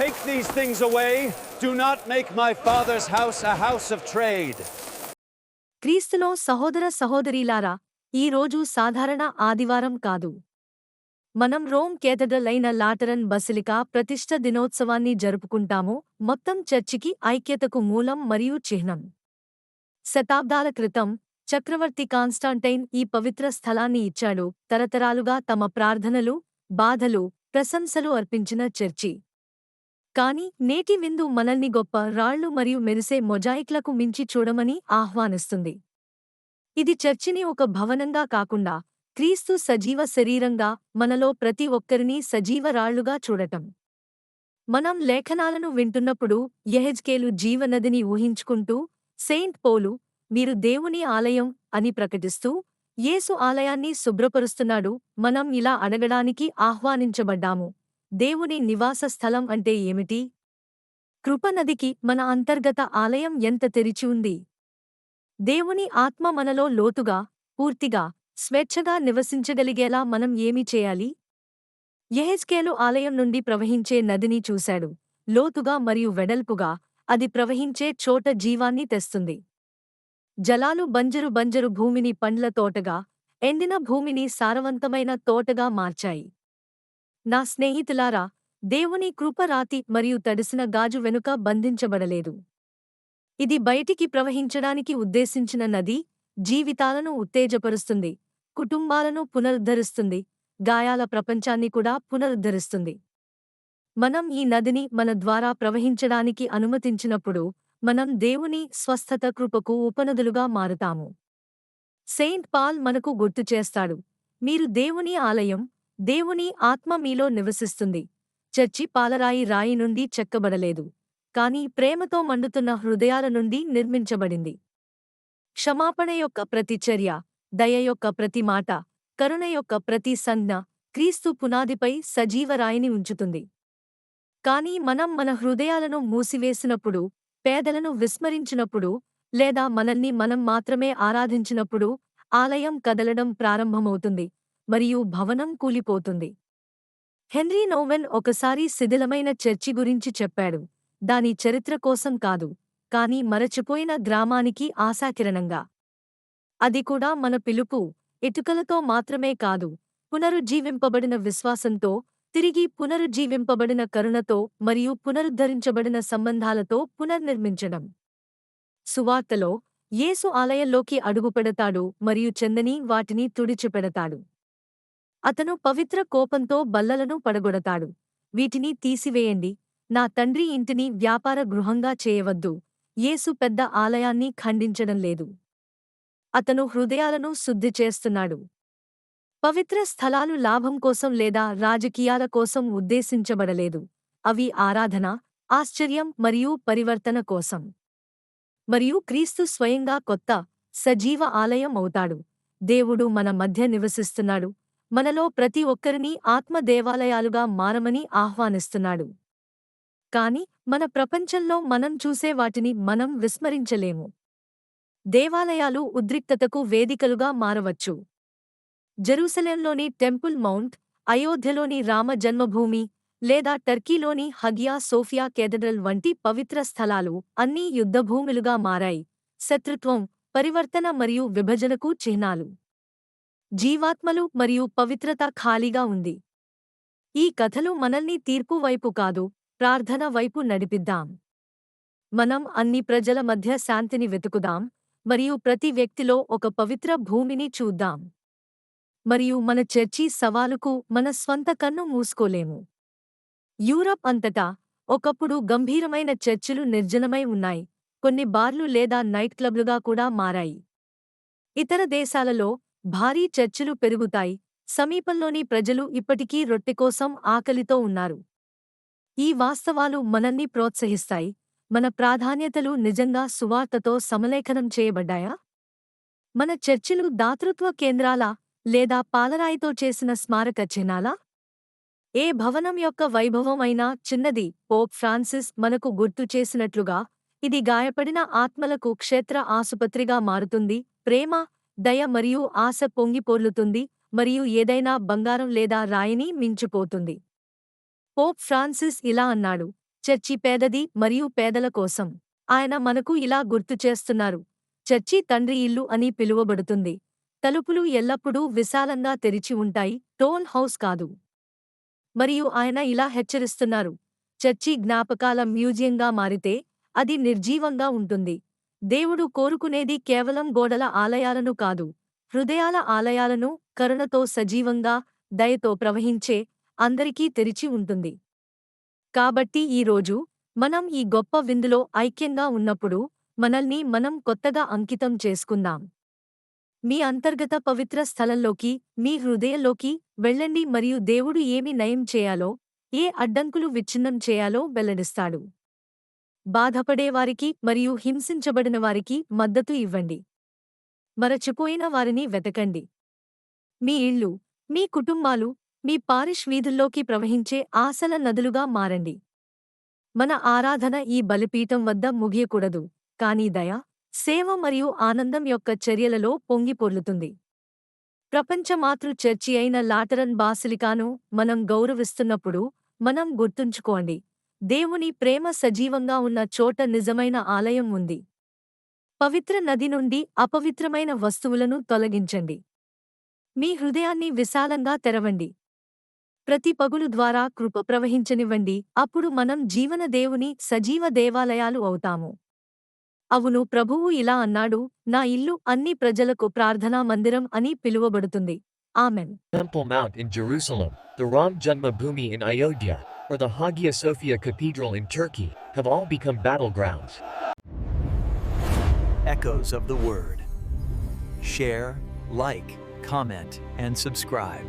Take these things away. Do not make my father's house a house of trade. క్రీస్తులో సహోదర సహోదరీలారా ఈ రోజు సాధారణ ఆదివారం కాదు మనం రోమ్ కేథడ్రల్ అయిన లాటరన్ బసిలికా ప్రతిష్ట దినోత్సవాన్ని జరుపుకుంటాము మొత్తం చర్చికి ఐక్యతకు మూలం మరియు చిహ్నం శతాబ్దాల క్రితం చక్రవర్తి కాన్స్టాంటైన్ ఈ పవిత్ర స్థలాన్ని ఇచ్చాడు తరతరాలుగా తమ ప్రార్థనలు బాధలు ప్రశంసలు అర్పించిన చర్చి కాని నేటి విందు మనల్ని గొప్ప రాళ్ళు మరియు మెరిసే మొజాయిక్లకు మించి చూడమని ఆహ్వానిస్తుంది. ఇది చర్చిని ఒక భవనంగా కాకుండా క్రీస్తు సజీవ శరీరంగా మనలో ప్రతి ఒక్కరినీ సజీవ రాళ్ళుగా చూడటం. మనం లేఖనాలను వింటున్నప్పుడు యహెజ్కేలు జీవనదిని ఊహించుకుంటూ సెయింట్ పోలు మీరు దేవుని ఆలయం అని ప్రకటిస్తూ యేసు ఆలయాన్ని శుభ్రపరుస్తున్నాడు మనం ఇలా అడగడానికి ఆహ్వానించబడ్డాము. దేవుని నివాస స్థలం అంటే ఏమిటి? కృపనదికి మన అంతర్గత ఆలయం ఎంత తెరిచి ఉంది? దేవుని ఆత్మ మనలో లోతుగా పూర్తిగా స్వేచ్ఛగా నివసించగలిగేలా మనం ఏమి చేయాలి? యెహెజ్కేలు ఆలయం నుండి ప్రవహించే నదిని చూశాడు. లోతుగా మరియు వెడల్పుగా అది ప్రవహించే చోట జీవాన్ని తెస్తుంది. జలాలు బంజరు బంజరు భూమిని పండ్ల తోటగా ఎండిన భూమిని సారవంతమైన తోటగా మార్చాయి. నా స్నేహితులారా దేవుని కృపరాతి మరియు తడిసిన గాజు వెనుక బంధించబడలేదు. ఇది బయటికి ప్రవహించడానికి ఉద్దేశించిన నది జీవితాలను ఉత్తేజపరుస్తుంది కుటుంబాలను పునరుద్ధరిస్తుంది గాయాల ప్రపంచాన్ని కూడా పునరుద్ధరిస్తుంది. మనం ఈ నదిని మన ద్వారా ప్రవహించడానికి అనుమతించినప్పుడు మనం దేవుని స్వస్థత కృపకు ఉపనదులుగా మారుతాము. సెయింట్ పాల్ మనకు గుర్తు చేస్తాడు మీరు దేవుని ఆలయం దేవుని ఆత్మ మీలో నివసిస్తుంది. చర్చి పాలరాయి రాయి నుండి చెక్కబడలేదు. కాని ప్రేమతో మండుతున్న హృదయాల నుండి నిర్మించబడింది. క్షమాపణ యొక్క ప్రతి చర్య దయ యొక్క ప్రతి మాట కరుణ యొక్క ప్రతి సంజ్ఞ క్రీస్తు పునాదిపై సజీవరాయిని ఉంచుతుంది. కాని మనం మన హృదయాలను మూసివేసినప్పుడు పేదలను విస్మరించినప్పుడు లేదా మనల్ని మనం మాత్రమే ఆరాధించినప్పుడు ఆలయం కదలడం ప్రారంభమవుతుంది. మరియు భవనం కూలిపోతుంది. హెన్రీ నోవెన్ ఒకసారి శిథిలమైన చర్చి గురించి చెప్పాడు. దాని చరిత్ర కోసం కాదు కాని మరచిపోయిన గ్రామానికి ఆశాకిరణంగా. అది కూడా మన పిలుపు ఇటుకలతో మాత్రమే కాదు పునరుజ్జీవింపబడిన విశ్వాసంతో తిరిగి పునరుజ్జీవింపబడిన కరుణతో మరియు పునరుద్ధరించబడిన సంబంధాలతో పునర్నిర్మించడం. సువార్తలో యేసు ఆలయంలోకి అడుగుపెడతాడు మరియు చందని వాటిని తుడిచిపెడతాడు. అతను పవిత్ర కోపంతో బల్లలను పడగొడతాడు. వీటిని తీసివేయండి. నా తండ్రి ఇంటిని వ్యాపార గృహంగా చేయవద్దు. యేసు పెద్ద ఆలయాన్ని ఖండించడం లేదు. అతను హృదయాలను శుద్ధి చేస్తున్నాడు. పవిత్ర స్థలాలు లాభం కోసం లేదా రాజకీయాల కోసం ఉద్దేశించబడలేదు. అవి ఆరాధన ఆశ్చర్యం మరియు పరివర్తన కోసం. మరియు క్రీస్తు స్వయంగా కొత్త సజీవ ఆలయం అవుతాడు. దేవుడు మన మధ్య నివసిస్తున్నాడు. మనలో ప్రతి ఒక్కరినీ ఆత్మ దేవాలయాలుగా మారమని ఆహ్వానిస్తున్నాడు. కాని మన ప్రపంచంలో మనం చూసే వాటిని మనం విస్మరించలేము. దేవాలయాలు ఉద్రిక్తతకు వేదికలుగా మారవచ్చు. జెరూసలేంలోని టెంపుల్ మౌంట్ అయోధ్యలోని రామ జన్మభూమి లేదా టర్కీలోని హగియా సోఫియా కేథడ్రల్ వంటి పవిత్ర స్థలాలు అన్నీ యుద్ధభూములుగా మారాయి. శత్రుత్వం పరివర్తన మరియు విభజనకు చిహ్నాలు. జీవాత్మలు మరియు పవిత్రత ఖాళీగా ఉంది. ఈ కథలు మనల్ని తీర్పు వైపు కాదు ప్రార్థన వైపు నడిపిద్దాం. మనం అన్ని ప్రజల మధ్య శాంతిని వెతుకుదాం మరియు ప్రతి వ్యక్తిలో ఒక పవిత్ర భూమిని చూద్దాం. మరియు మన చర్చి సవాలుకు మన స్వంత కన్ను మూసుకోలేము. యూరప్ అంతటా ఒకప్పుడు గంభీరమైన చర్చిలు నిర్జనమై ఉన్నాయి కొన్ని బార్లు లేదా నైట్ క్లబ్లుగా కూడా మారాయి. ఇతర దేశాలలో భారీ చర్చలు పెరుగుతాయి. సమీపంలోని ప్రజలు ఇప్పటికీ రొట్టె కోసం ఆకలితో ఉన్నారు. ఈ వాస్తవాలు మనల్ని ప్రోత్సహిస్తాయి. మన ప్రాధాన్యతలు నిజంగా సువార్తతో సమలేఖనం చేయబడ్డాయా? మన చర్చిలు దాతృత్వ కేంద్రాలా లేదా పాలరాయితో చేసిన స్మారక చిహ్నాలా? ఏ భవనం యొక్క వైభవం అయినా చిన్నది పోప్ ఫ్రాన్సిస్ మనకు గుర్తు చేసినట్లుగా ఇది గాయపడిన ఆత్మలకు క్షేత్ర ఆసుపత్రిగా మారుతుంది. ప్రేమ దయ మరియు ఆశ పొంగిపోర్లుతుంది మరియు ఏదైనా బంగారం లేదా రాయిని మించిపోతుంది. పోప్ ఫ్రాన్సిస్ ఇలా అన్నాడు చర్చి పేదది మరియు పేదల కోసం. ఆయన మనకు ఇలా గుర్తు చేస్తున్నారు చర్చి తండ్రి ఇల్లు అని పిలువబడుతుంది. తలుపులు ఎల్లప్పుడూ విశాలంగా తెరిచి ఉంటాయి టోన్ హౌస్ కాదు. మరియు ఆయన ఇలా హెచ్చరిస్తున్నారు చర్చి జ్ఞాపకాల మ్యూజియంగా మారితే అది నిర్జీవంగా ఉంటుంది. దేవుడు కోరుకునేది కేవలం గోడల ఆలయాలను కాదు హృదయాల ఆలయాలను కరుణతో సజీవంగా దయతో ప్రవహించే అందరికీ తెరిచి ఉంటుంది. కాబట్టి ఈ రోజు మనం ఈ గొప్ప విందులో ఐక్యంగా ఉన్నప్పుడు మనల్ని మనం కొత్తగా అంకితం చేసుకుందాం. మీ అంతర్గత పవిత్ర స్థలంలోకి మీ హృదయంలోకి వెళ్ళండి మరియు దేవుడు ఏమి నయం చేయాలో ఏ అడ్డంకులు విచ్ఛిన్నం చేయాలో వెల్లడిస్తాడు. బాధపడేవారికి మరియు హింసించబడిన వారికి మద్దతు ఇవ్వండి. మరచిపోయిన వారిని వెతకండి. మీ ఇళ్ళు మీ కుటుంబాలు మీ పారిష్ వీధుల్లోకి ప్రవహించే ఆశల నదులుగా మారండి. మన ఆరాధన ఈ బలిపీఠం వద్ద ముగియకూడదు కానీ దయ సేవ మరియు ఆనందం యొక్క చర్యలలో పొంగిపొర్లుతుంది ప్రపంచమాతృ చర్చి అయిన లాటరన్ బాసిలికాను మనం గౌరవిస్తున్నప్పుడు మనం గుర్తుంచుకోండి. దేవుని ప్రేమ సజీవంగా ఉన్న చోట నిజమైన ఆలయం ఉంది. పవిత్ర నది నుండి అపవిత్రమైన వస్తువులను తొలగించండి. మీ హృదయాన్ని విశాలంగా తెరవండి. ప్రతి పగులు ద్వారా కృప ప్రవహించనివ్వండి. అప్పుడు మనం జీవన దేవుని సజీవ దేవాలయాలు అవుతాము. అవును ప్రభువు ఇలా అన్నాడు నా ఇల్లు అన్ని ప్రజలకు ప్రార్థనా మందిరం అని పిలువబడుతుంది. Amen. Temple Mount in Jerusalem, the Ram Janma in Ayodhya, or the Hagia Sophia Cathedral in Turkey, have all become battlegrounds. Echoes of the Word. Share, like, comment, and subscribe.